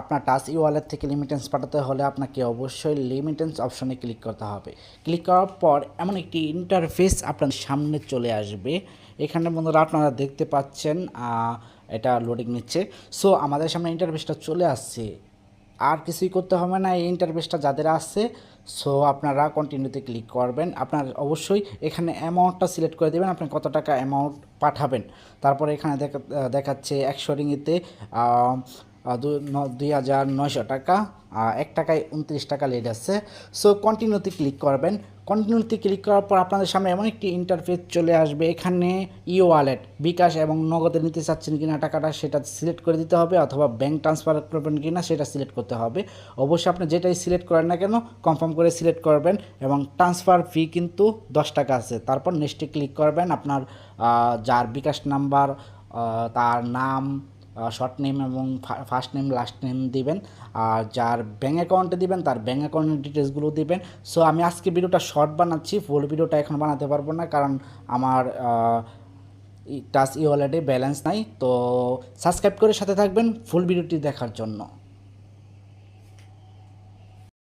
আপনার টাচ ই ওয়ালেট থেকে লিমিটেন্স পাঠাতে হলে আপনাকে অবশ্যই লিমিটেন্স অপশনে ক্লিক করতে হবে। ক্লিক করার পর এমন একটি ইন্টারফেস আপনার সামনে চলে আসবে। এখানে বন্ধুরা আপনারা দেখতে পাচ্ছেন এটা লোডিং নিচ্ছে। সো আমাদের সামনে ইন্টারফেসটা চলে আসছে। আর কিছুই করতে হবে না, এই ইন্টারফেসটা যাদের আছে সো আপনারা কন্টিনিউতে ক্লিক করবেন। আপনার অবশ্যই এখানে অ্যামাউন্টটা সিলেক্ট করে দেবেন, আপনি কত টাকা অ্যামাউন্ট পাঠাবেন। তারপরে এখানে দেখা দেখাচ্ছে একশো রিঙ্গিতে দুই হাজার নয়শো টাকা এক টাকায় উনত্রিশ টাকা লেট আছে সো কন্টিনিউতে ক্লিক করবেন। কন্টিনিউতে ক্লিক করার পর আপনাদের সামনে এমন একটি ইন্টারফেস চলে আসবে। এখানে ই ওয়ালেট বিকাশ এবং নগদে নিতে চাচ্ছেন কিনা টাকাটা সেটা সিলেক্ট করে দিতে হবে অথবা ব্যাংক ট্রান্সফার করবেন কিনা সেটা সিলেক্ট করতে হবে। অবশ্যই আপনি যেটাই সিলেক্ট করেন না কেন কনফার্ম করে সিলেক্ট করবেন এবং ট্রান্সফার ফি কিন্তু দশ টাকা আছে। তারপর নেক্সটে ক্লিক করবেন। আপনার যার বিকাশ নাম্বার তার নাম শর্ট নেম এবং ফার্স্ট নেম লাস্ট নেম দিবেন। আর যার ব্যাঙ্ক অ্যাকাউন্টে দিবেন, তার ব্যাঙ্ক অ্যাকাউন্টের ডিটেলসগুলো দিবেন। সো আমি আজকে ভিডিওটা শর্ট বানাচ্ছি ফুল ভিডিওটা এখন বানাতে পারব না, কারণ আমার টাচ ই ওয়ালেটে ব্যালেন্স নাই। তো সাবস্ক্রাইব করে সাথে থাকবেন ফুল ভিডিওটি দেখার জন্য।